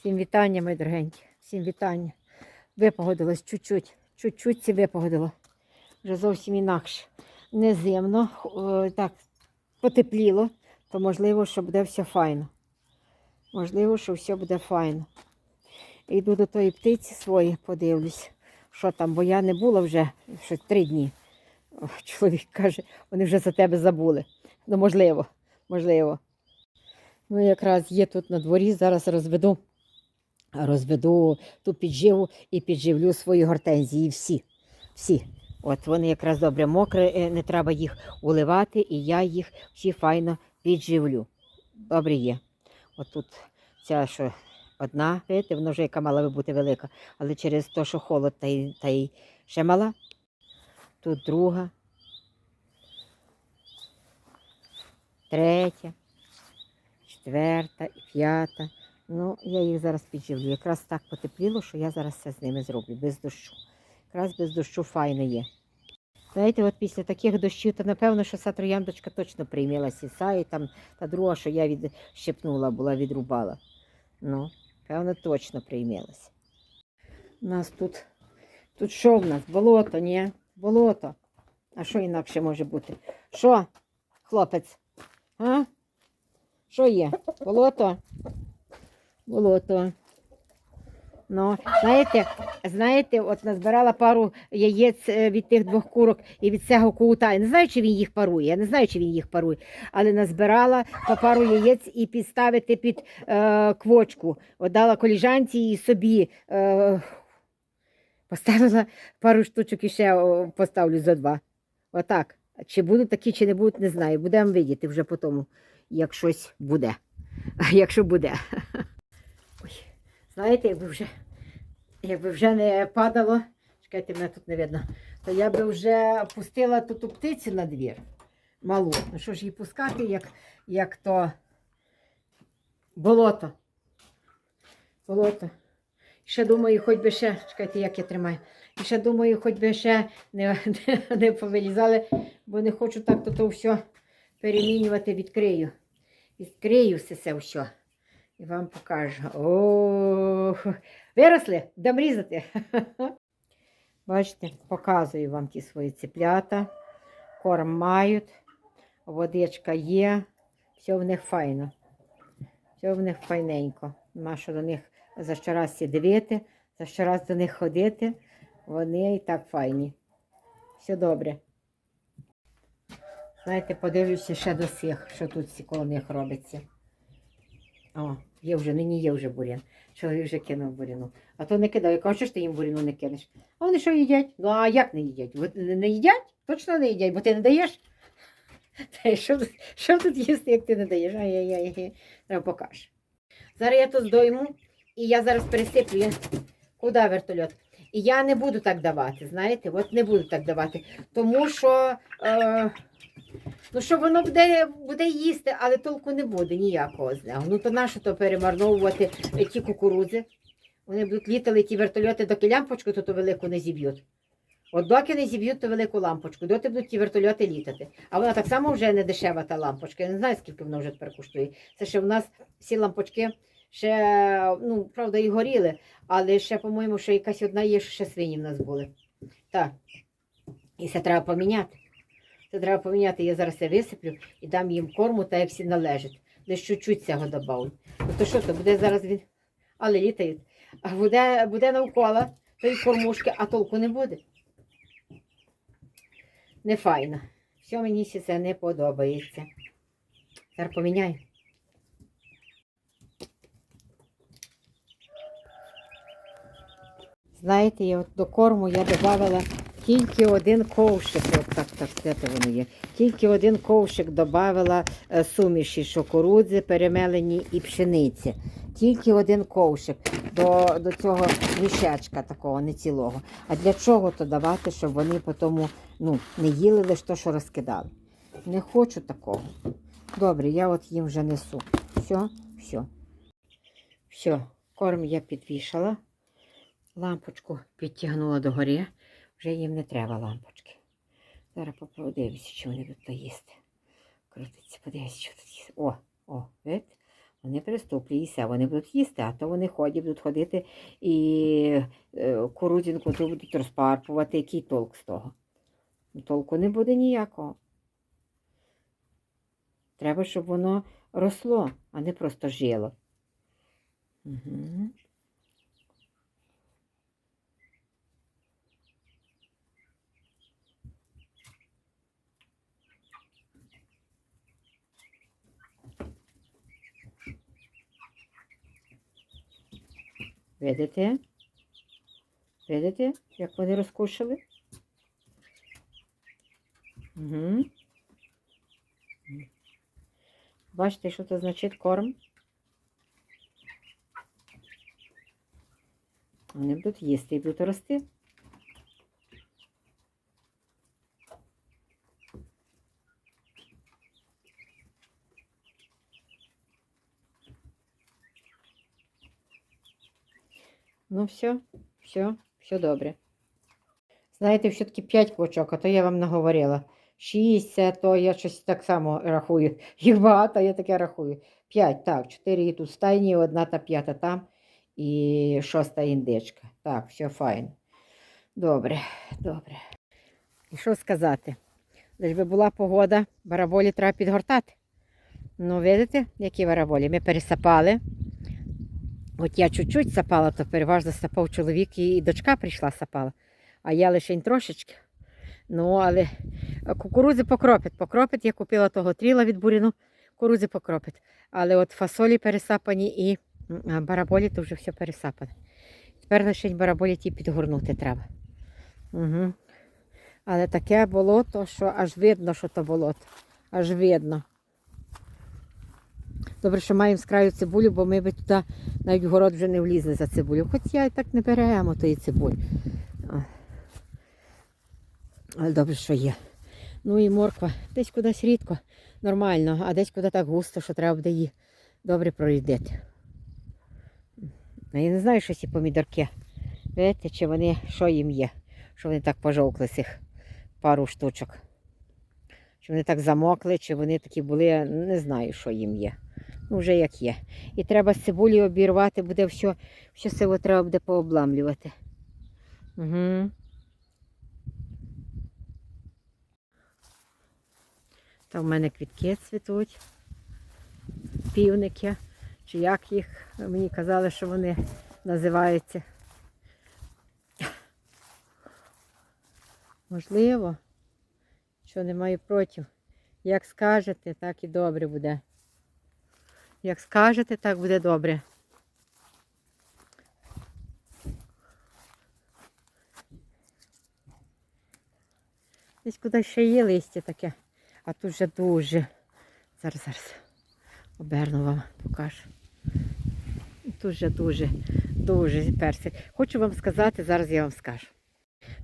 Всім вітання, мої дорогенькі. Всім вітання. Випогодилось чуть-чуть. Чуть-чуть ці випогодило. Вже зовсім інакше. Не зимно, е, так, потепліло, то можливо, що буде все файно. Можливо, що все буде файно. Йду до тої птиці своєї, подивлюсь, що там, бо я не була вже щось три дні. Чоловік каже, вони вже за тебе забули. Ну, можливо, можливо. Ну, якраз є тут на дворі, зараз розведу, розведу ту підживу і підживлю свої гортензії. Всі. Всі. От вони якраз добре мокрі, е, не треба їх уливати, і я їх всі файно підживлю. Добре є. От тут ця, що одна, видите, вона вже яка мала би бути велика, але через те, що холод та й, та й ще мала. Тут друга. Третя четверта і п'ята. Ну, я їх зараз підживлю. Якраз так потепліло, що я зараз все з ними зроблю, без дощу. Якраз без дощу файно є. Знаєте, от після таких дощів, то напевно, що ця трояндочка точно приймила сіса, і там та друга, що я відщепнула, була, відрубала. Ну, певно, точно приймилася. У нас тут, тут що в нас? Болото, ні? Болото. А що інакше може бути? Що, хлопець? А? Що є? Болото? Болото. Ну, знаєте, знаєте, от назбирала пару яєць е, від тих двох курок і від цього кута. Я не знаю, чи він їх парує. Я не знаю, чи він їх парує, але назбирала по пару яєць і підставити під е, квочку. От дала коліжанці і собі. Е, поставила пару штучок і ще поставлю за два. Отак. Чи будуть такі, чи не будуть, не знаю. Будемо видіти вже по тому як щось буде. Якщо буде. Знаєте, якби вже, якби вже не падало, чекайте, мене тут не видно, то я би вже пустила тут ту птицю на двір. Малу. Ну що ж її пускати, як, як то болото. Болото. Ще думаю, хоч би ще, чекайте, як я тримаю. І ще думаю, хоч би ще не, не, не повилізали, бо не хочу так то, то все перемінювати, відкрию. Відкрию все це все. І вам покажу. О, виросли, дам. Бачите, показую вам ті свої ціплята. Корм мають, водичка є, все в них файно. Все в них файненько. Нема що до них за щораз дивити, за щораз до них ходити. Вони і так файні. Все добре. Знаєте, подивлюся ще до всіх, що тут коло них робиться. О, є вже, нині є вже бурян. Чоловік вже кинув буряну. А то не кидав. Я кажу, що ж ти їм буряну не кинеш? А вони що їдять? Ну а як не їдять? Ви не їдять? Точно не їдять, бо ти не даєш? Та що, тут- що тут їсти, як ти не даєш? Ай-яй-яй, треба покажеш. Зараз я то здойму, і я зараз пересиплю. Куди вертольот? І я не буду так давати, знаєте, от не буду так давати. Тому що. Е... Ну, що воно буде, буде їсти, але толку не буде ніякого з нього. Ну то нащо то перемарновувати е, ті кукурудзи? Вони будуть літали ті вертольоти, доки лямпочку то, то велику не зіб'ють. От доки не зіб'ють ту велику лампочку, доти будуть ті вертольоти літати. А вона так само вже не дешева та лампочка. Я не знаю, скільки вона вже тепер коштує. Це ще в нас всі лампочки ще, ну, правда, і горіли, але ще, по-моєму, ще якась одна є, ще свині в нас були. Так. І це треба поміняти. Це треба поміняти. Я зараз це висиплю і дам їм корму, так як всі належить. Десь чуть-чуть цього добавлю. Ну то що то буде зараз він. Але літають. А буде, буде навколо тої кормушки, а толку не буде. Не файно. Все мені це не подобається. Зараз поміняю. Знаєте, я от до корму я додавала тільки один ковшик. От так, так, де то воно є. Тільки один ковшик додавала е, суміші шокорудзи, перемелені і пшениці. Тільки один ковшик до, до цього мішечка такого, не цілого. А для чого то давати, щоб вони потім ну, не їли лише те, що розкидали? Не хочу такого. Добре, я от їм вже несу. Все, все. Все, корм я підвішала. Лампочку підтягнула до гори. Вже їм не треба лампочки. Зараз подивлюся, чи вони тут їсти. Крутиться, подивіться, що тут їсти. О, о, видите? Вони приступлюються, вони будуть їсти, а то вони ходять, будуть ходити і е, кукурудзинку ту будуть розпарпувати. Який толк з того? Толку не буде ніякого. Треба, щоб воно росло, а не просто жило. Угу. Видите? Видите, як вони розкушили? Угу. Бачите, що це значить корм? Вони будуть їсти і будуть рости. Ну, все, все, все добре. Знаєте, все-таки 5 квочок, а то я вам наговорила. 6, це то я щось так само рахую. Їх багато, я таке рахую. 5, так, 4 і тут стайні, одна та п'ята там і шоста індичка. Так, все файно. Добре, добре. І що сказати? Лиш би була погода, бараболі треба підгортати. Ну, видите, які бараболі? Ми пересапали. От я чуть-чуть сапала, то переважно сапав чоловік і, дочка прийшла сапала. А я лише трошечки. Ну, але кукурудзи покропить. Покропить, я купила того тріла від буріну, кукурудзи покропить. Але от фасолі пересапані і бараболі, то вже все пересапане. Тепер лише бараболі ті підгорнути треба. Угу. Але таке болото, що аж видно, що то болото. Аж видно. Добре, що маємо з краю цибулю, бо ми би туди навіть в город вже не влізли за цибулю. Хоч я і так не беремо тої цибулі. Але добре, що є. Ну і морква. Десь кудись рідко, нормально, а десь куди так густо, що треба буде її добре прорідити. Я не знаю, що ці помідорки. Видите, чи вони, що їм є, що вони так пожовкли цих пару штучок. Чи вони так замокли, чи вони такі були, не знаю, що їм є. Ну, вже як є. І треба з цибулі обірвати, буде все, все село треба буде пообламлювати. Угу. Там в мене квітки цвітуть, півники, чи як їх мені казали, що вони називаються. Можливо, що не маю проти. Як скажете, так і добре буде. Як скажете, так буде добре. Десь куди ще є листя таке, а тут вже дуже. Зараз, зараз оберну вам, покажу. Тут вже дуже, дуже персик. Хочу вам сказати, зараз я вам скажу.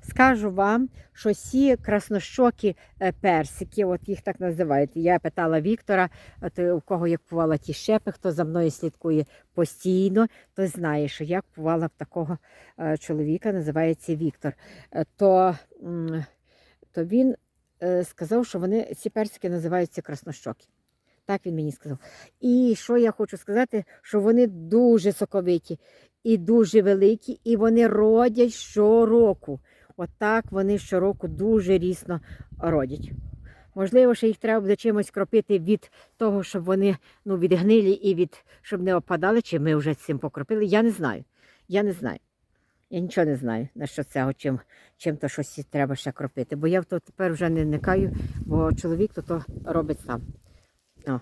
Скажу вам, що ці краснощокі е, персики, от їх так називають. Я питала Віктора, от, е, у кого я купувала ті щепи, хто за мною слідкує постійно, той знає, що я купувала в такого е, чоловіка, називається Віктор. То, то він сказав, що вони ці персики називаються краснощокі. Так він мені сказав. І що я хочу сказати, що вони дуже соковиті і дуже великі, і вони родять щороку. Отак вони щороку дуже рісно родять. Можливо, що їх треба буде чимось кропити від того, щоб вони ну, відгнилі і від щоб не опадали, чи ми вже цим покропили. Я не знаю. Я не знаю. Я нічого не знаю на що цього, чим, чим то щось треба ще кропити. Бо я то тепер вже не вникаю, бо чоловік то, то робить сам. О.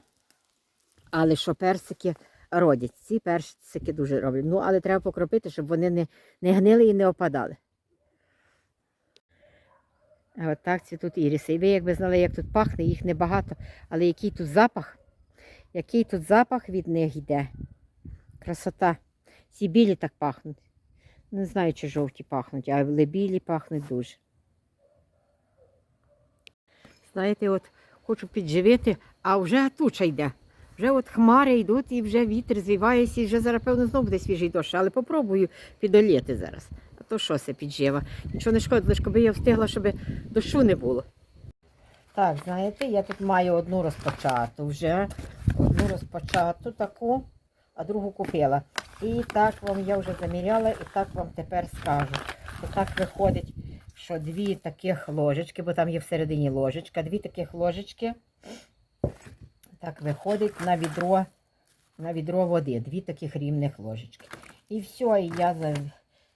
Але що персики родять, ці персики дуже роблять. Ну, але треба покропити, щоб вони не, не гнили і не опадали. А от так цвітуть іріси. І ви якби знали, як тут пахне, їх небагато, але який тут запах, який тут запах від них йде. Красота. Ці білі так пахнуть. Не знаю, чи жовті пахнуть, але білі пахнуть дуже. Знаєте, от хочу підживити, а вже туча йде. Вже от хмари йдуть і вже вітер звівається, і вже зараз, певно, знову буде свіжий дощ, але попробую підоліти зараз. А то що це піджива? Нічого не шкодить, лише коли я встигла, щоб дощу не було. Так, знаєте, я тут маю одну розпочату вже. Одну розпочату таку, а другу купила. І так вам я вже заміряла, і так вам тепер скажу. То так виходить, що дві таких ложечки, бо там є всередині ложечка, дві таких ложечки. Так виходить на відро, на відро води, дві таких рівних ложечки. І все, і я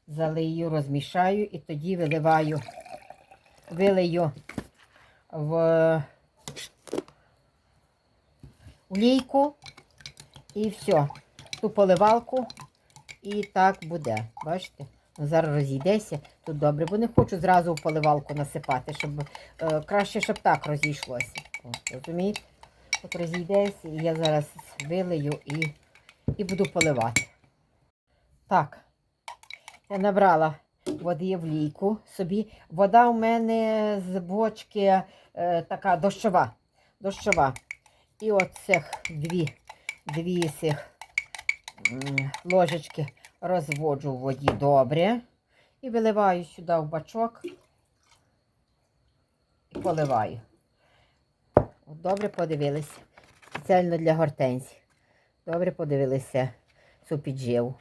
залию, розмішаю і тоді виливаю, вилию в лійку і все. Ту поливалку і так буде. Бачите? Ну, Зараз розійдеся. Тут добре, бо не хочу зразу в поливалку насипати, щоб е, краще, щоб так розійшлося. Розумієте? От розійдеться, і я зараз вилию і, і буду поливати. Так, я набрала води в лійку собі. Вода у мене з бочки е, така дощова. дощова. І от дві, дві цих ложечки розводжу в воді добре. І виливаю сюди в бачок і поливаю. Добре подивилися. Спеціально для гортензій. Добре подивилися цю підживу.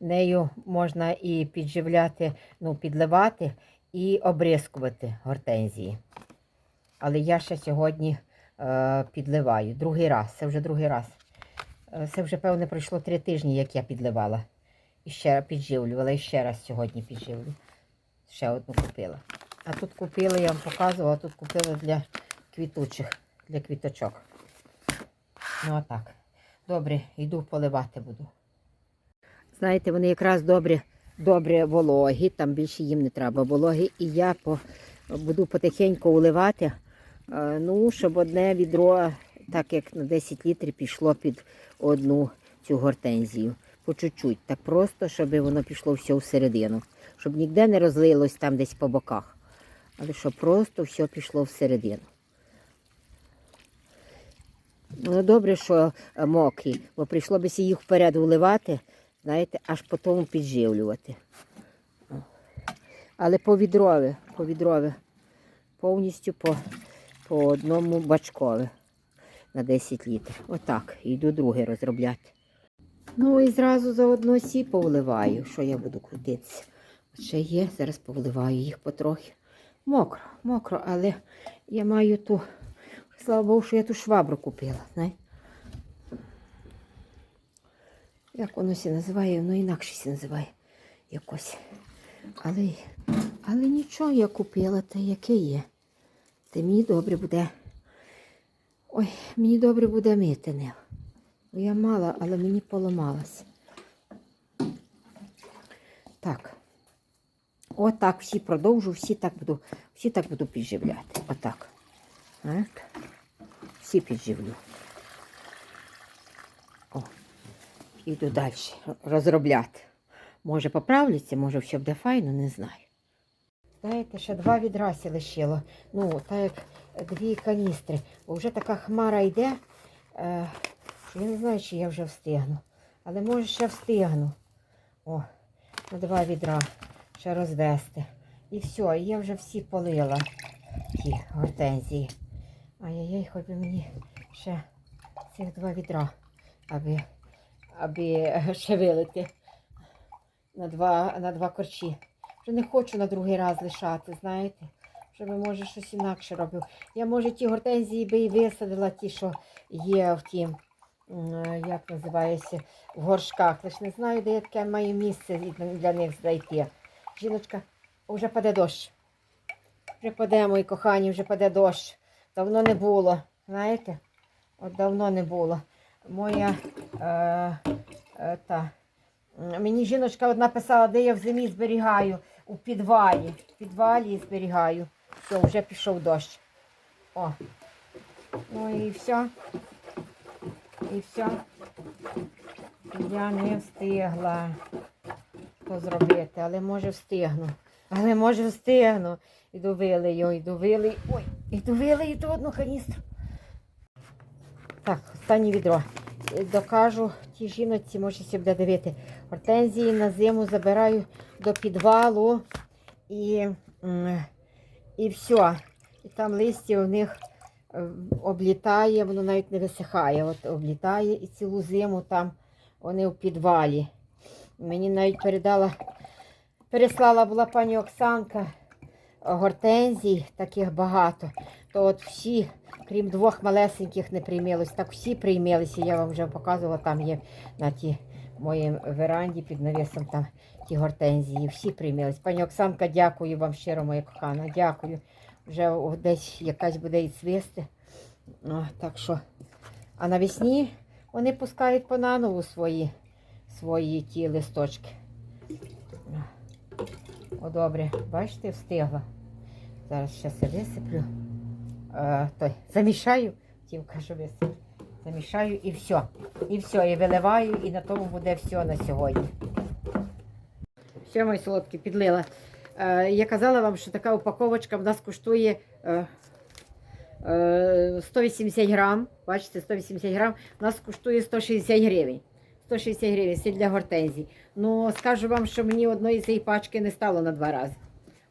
Нею можна і підживляти, ну, підливати і обрискувати гортензії. Але я ще сьогодні е, підливаю. Другий раз. Це вже другий раз. Е, Це вже, певне, пройшло три тижні, як я підливала. І ще підживлювала, і ще раз сьогодні підживлю. Ще одну купила. А тут купила, я вам показувала, тут купила для квітучих, для квіточок. Ну, отак. Добре, йду поливати буду. Знаєте, вони якраз добре, добре вологі, там більше їм не треба вологі. І я по, буду потихеньку уливати, е, ну, щоб одне відро, так як на 10 літрів, пішло під одну цю гортензію. По чуть-чуть, так просто, щоб воно пішло все всередину. Щоб ніде не розлилось там десь по боках. Але щоб просто все пішло всередину. Ну, добре, що е, мокрі, бо прийшло б їх вперед вливати, знаєте, аж потім підживлювати. Але по відрові, по відрові, повністю по, по одному бачкові на 10 літрів. Отак, йду другий розробляти. Ну і зразу заодно сі повливаю, що я буду крутитися. Ще є, зараз повливаю їх потрохи. Мокро, мокро, але я маю ту, слава Богу, що я ту швабру купила. знаєте. Як воно сі називає, воно інакше сі називає якось. Але, але нічого я купила, та яке є. Та мені добре буде. Ой, мені добре буде мити. Бо Я мала, але мені поламалась. Так. Отак всі продовжу, всі так буду, всі так буду підживляти. Отак. Так. Всі підживлю. О, іду далі розробляти. Може поправляться, може все буде файно, не знаю. Знаєте, ще два відрасі лишило. Ну, так як дві каністри. Бо вже така хмара йде. Е, я не знаю, чи я вже встигну. Але може ще встигну. О, на два відра ще розвести. І все, я вже всі полила ті гортензії. Ай-яй-яй, хоч би мені ще цих два відра, аби, аби ще вилити на два, на два корчі. Вже не хочу на другий раз лишати, знаєте. Би, може, щось інакше робив. Я, може, ті гортензії би і висадила, ті, що є в тім, як називається, в горшках. Лиш не знаю, де я таке маю місце для них знайти. Жіночка, вже паде дощ. Вже паде, мої кохані, вже паде дощ. Давно не було, знаєте? От давно не було. Моя е, е, та, мені жіночка одна писала, де я в зимі зберігаю. У підвалі. В підвалі зберігаю. Все, вже пішов дощ. О. Ну і все. І все. Я не встигла то зробити, але може встигну. Але може встигну. Іду вилию, іду вилию. Ой, іду вилию ту одну каністру. Так, останнє відро. Докажу тій жіночці, може себе буде дивити. Гортензії на зиму забираю до підвалу і, і все. І там листя у них е, облітає, воно навіть не висихає. От облітає і цілу зиму там вони в підвалі. Мені навіть передала, переслала була пані Оксанка гортензій, таких багато. То от всі, крім двох малесеньких, не приймилось. Так всі приймилися. Я вам вже показувала, там є на тій моїй веранді під навісом там ті гортензії. Всі приймились. Пані Оксанка, дякую вам щиро, моя кохана. Дякую. Вже десь якась буде і цвісти. Ну, так що. А навесні вони пускають по наново свої, свої ті листочки. О, добре, бачите, встигла. Зараз ще все висиплю. Е, той, замішаю, хотів кажу, висиплю. Замішаю і все. І все, і виливаю, і на тому буде все на сьогодні. Все, мої солодкі, підлила. Е, я казала вам, що така упаковочка в нас коштує е, е, 180 грам. Бачите, 180 грам. У нас коштує 160 гривень. 160 гривень це для гортензій. Ну, скажу вам, що мені одної цієї пачки не стало на два рази.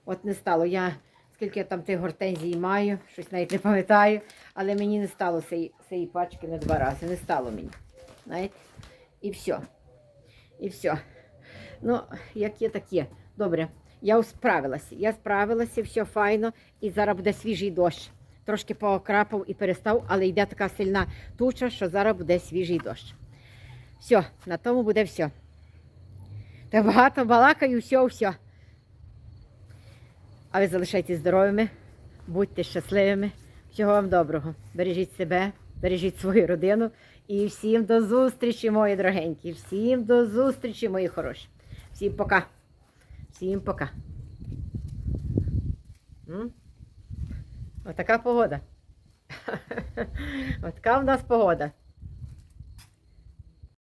От не стало. Я скільки я там тих гортензій маю, щось навіть не пам'ятаю, але мені не стало цієї, цієї пачки на два рази. Не стало мені. Знаєте? І все. І все. Ну, як є, так є. Добре. Я справилася. Я справилася, все файно. І зараз буде свіжий дощ. Трошки покрапав і перестав, але йде така сильна туча, що зараз буде свіжий дощ. Все, на тому буде все. Так багато балакаю, все, все. А ви залишайтесь здоровими, будьте щасливими. Всього вам доброго. Бережіть себе, бережіть свою родину. І всім до зустрічі, мої дорогенькі. Всім до зустрічі, мої хороші. Всім пока. Всім пока. Отака погода. Отака в нас погода.